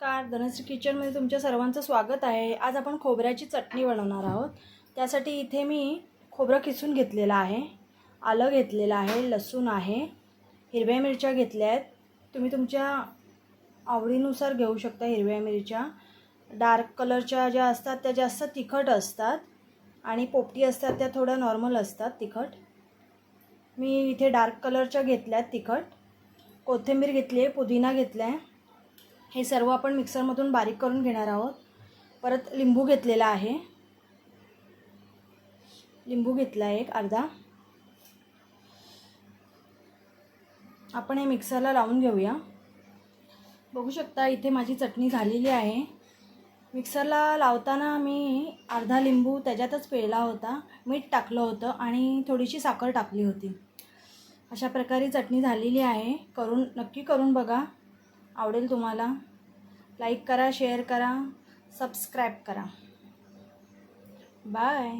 नमस्कार धनश्री किचनमध्ये तुमच्या सर्वांचं स्वागत आहे. आज आपण खोबऱ्याची चटणी बनवणार आहोत. त्यासाठी इथे मी खोबरं किसून घेतलेलं आहे. आलं घेतलेलं आहे लसूण आहे हिरव्या मिरच्या घेतल्या आहेत. तुम्ही तुमच्या आवडीनुसार घेऊ शकता हिरव्या मिरच्या. डार्क कलरच्या ज्या असतात त्या जास्त तिखट असतात आणि पोपटी असतात त्या थोड्या नॉर्मल असतात तिखट. मी इथे डार्क कलरच्या घेतल्या आहेत तिखट. कोथिंबीर घेतली आहे पुदिना घेतला आहे. हे सर्व आपण मिक्सरमधून बारीक करून घेणार आहोत. परत लिंबू घेतलेला आहे. लिंबू घेतला आहे एक अर्धा. आपण हे मिक्सरला लावून घेऊया. बघू शकता इथे माझी चटणी झालेली आहे. मिक्सरला लावताना मी अर्धा लिंबू त्याच्यातच पिळला होता. मीठ टाकलं होतं आणि थोडीशी साखर टाकली होती. अशा प्रकारे चटणी झालेली आहे. करून नक्की करून बघा. आवडेल तुम्हाला. लाईक करा शेअर करा सबस्क्राईब करा. बाय